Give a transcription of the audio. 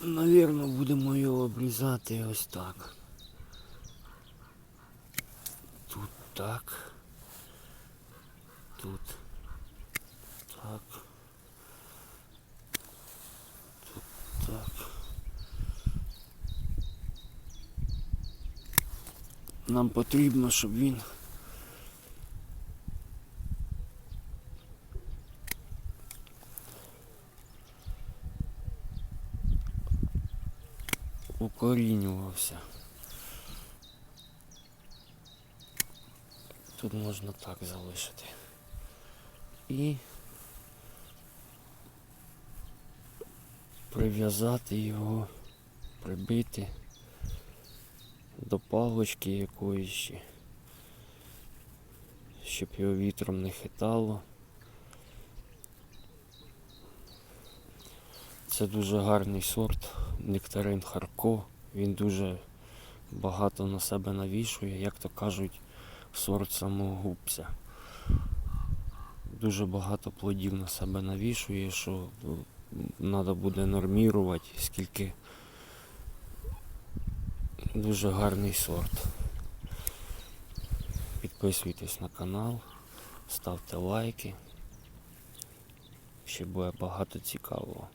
Навірно, будемо його обрізати ось так. Тут так. Тут так. Тут так. Нам потрібно, щоб він укорінювався. Тут можна так залишити. І прив'язати його, прибити до палочки якоїсь, щоб його вітром не хитало. Це дуже гарний сорт, нектарин Харко. Він дуже багато на себе навішує, як то кажуть, сорт самогубця. Дуже багато плодів на себе навішує, що треба буде нормірувати, скільки дуже гарний сорт. Підписуйтесь на канал, ставте лайки. Ще буде багато цікавого.